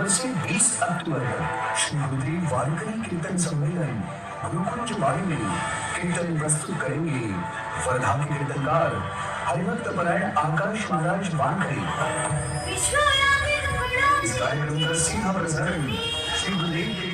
अक्टूबर से 20 अक्टूबर तक श्री गुरुदेव वारकरी कीर्तन सम्मेलन गुरुकुंज वाणी में कीर्तन प्रस्तुत करेंगे। वर्धा के कीर्तनकार हरिभक्त परायण आकाश महाराज वानखरी इस कार्यक्रम का सीधा प्रसारण श्री गुरुदेव के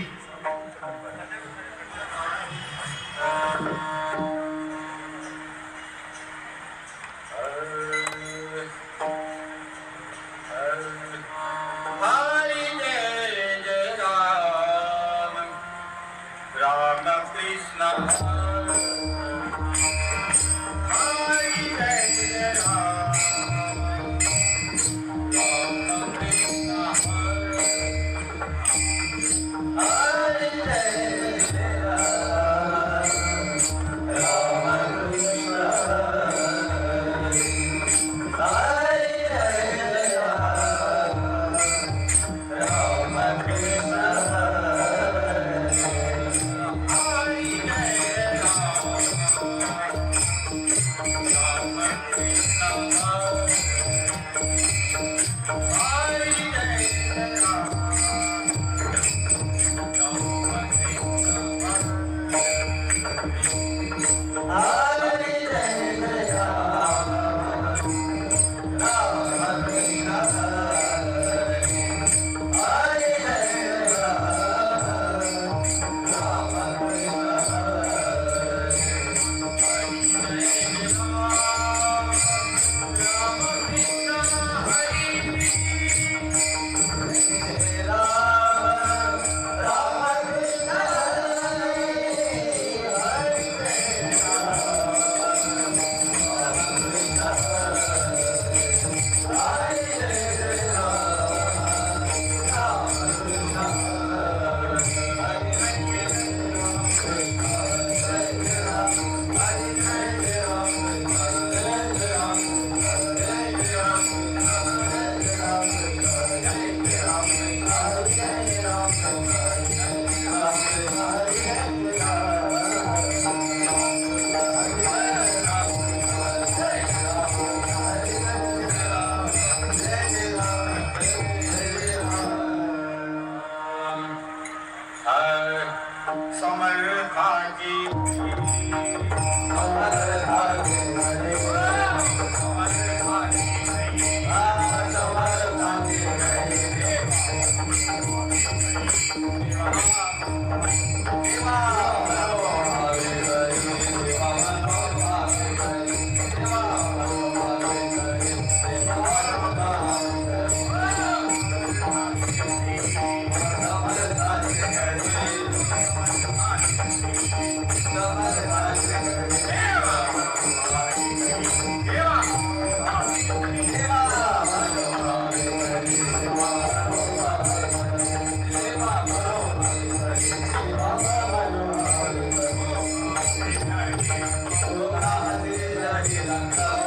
Música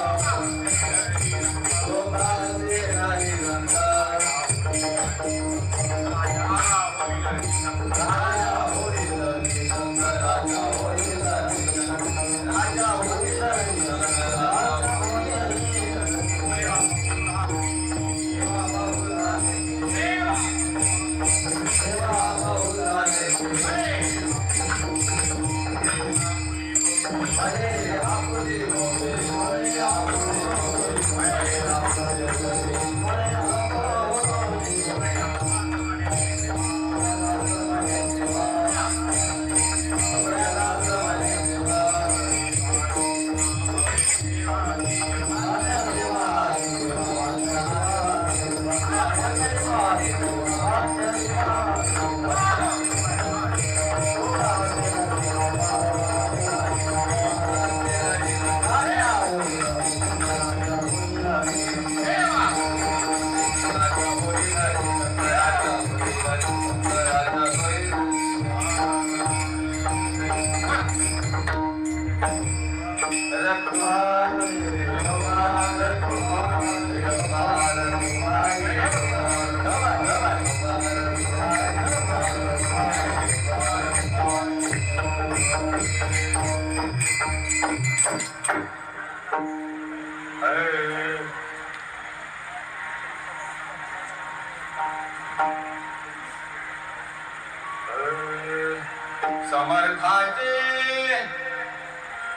समर्थाचे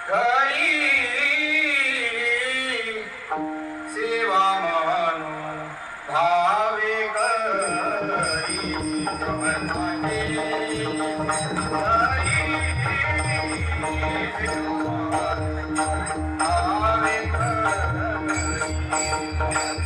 घरी सेवा मानू भावे करी। समर्थाचे घरी um,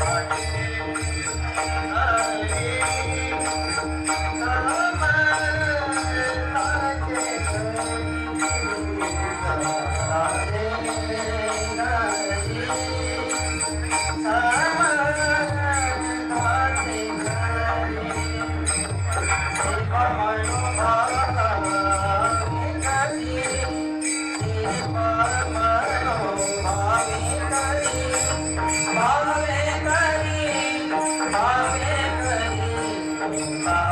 समर्थाचे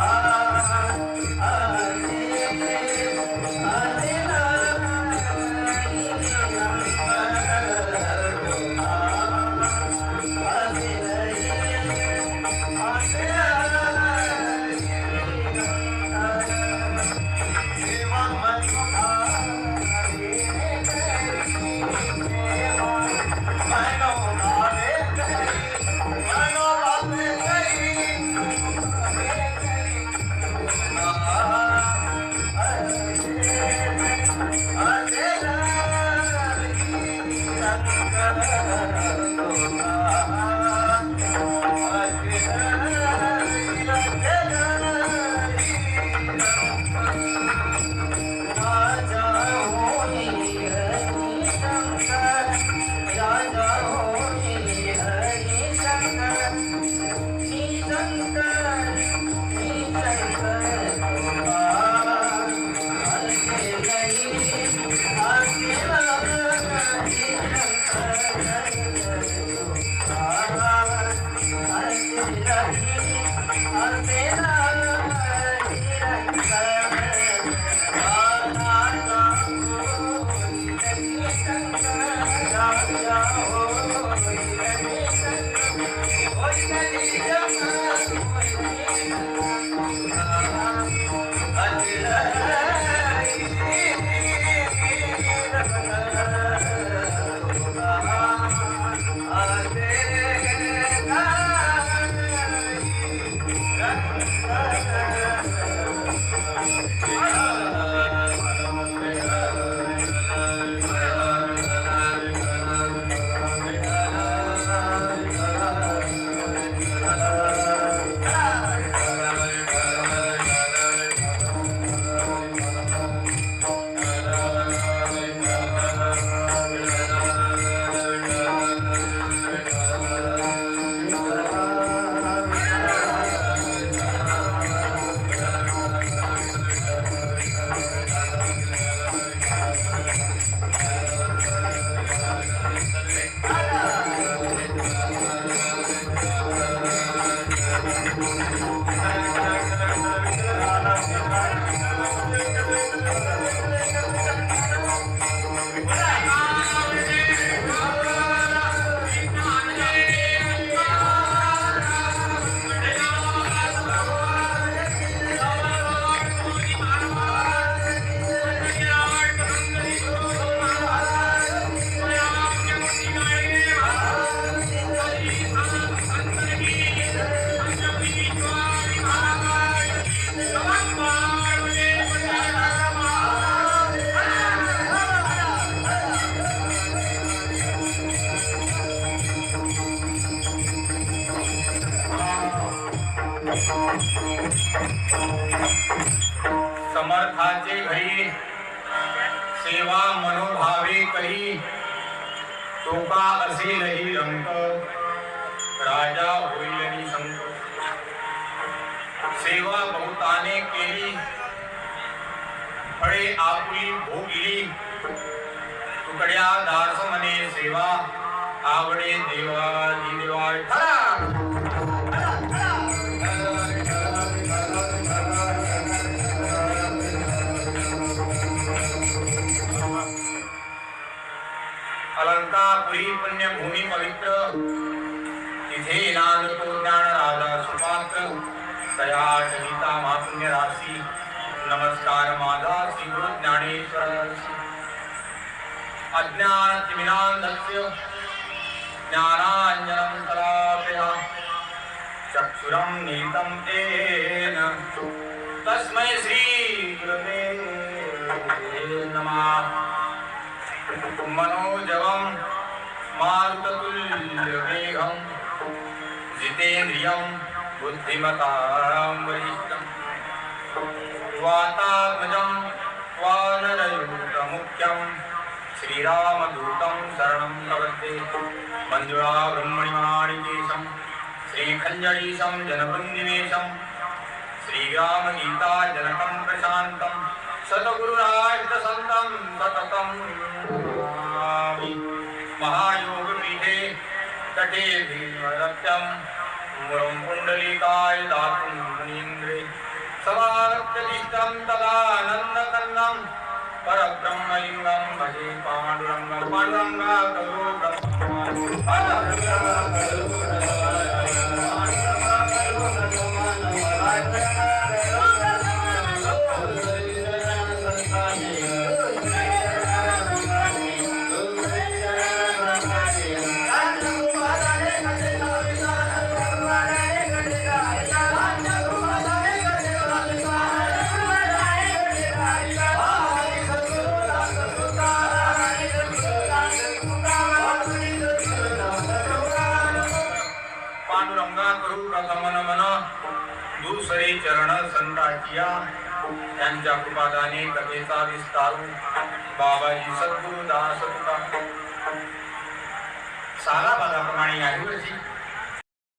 सेवा मनोभावे करी। टोका असेलही रंक राजा होईल संत। सेवा बहुताने केली। फळे आपुली भोगली। तुकड्या दास मने सेवा। आवडे देवाजी देवा माझा श्री ज्ञानेश्वर अज्ञानतिमिनांधस्य ज्ञानांजनं तरापया चक्षुरं नीतं तेन तस्मै श्री नमः। मनोजवं मारुततुल्यवेगं जितेन्द्रियं बुद्धिमतां वरिष्ठम् वातात्मजं वानरयुतमुख्यं श्रीरामदूतं शरणं प्रपद्ये मञ्जुळा ब्रह्मणिमाणिकेशं श्रीखञ्जडीशं जनकं प्रशान्तं सतगुरुराजसन्तं सततं महायोगपीठे तटे भीमदत्तं मुरं पुण्डलीकाय दातुं मुनीन्द्रे சமார்த்ததிஷ்டம் ததானந்தம் பரபிரம்மலிங்கம் பஜே பாண்டுரங்க பாண்டுரங்க கலோ பிரம்ம करू प्रथमन मन दुसरे चरण संताचिया त्यांच्या कृपादाने कथेचा विस्तारू बाबाजी सद्गुरु दास तुका साला पदाप्रमाणे याही वर्षी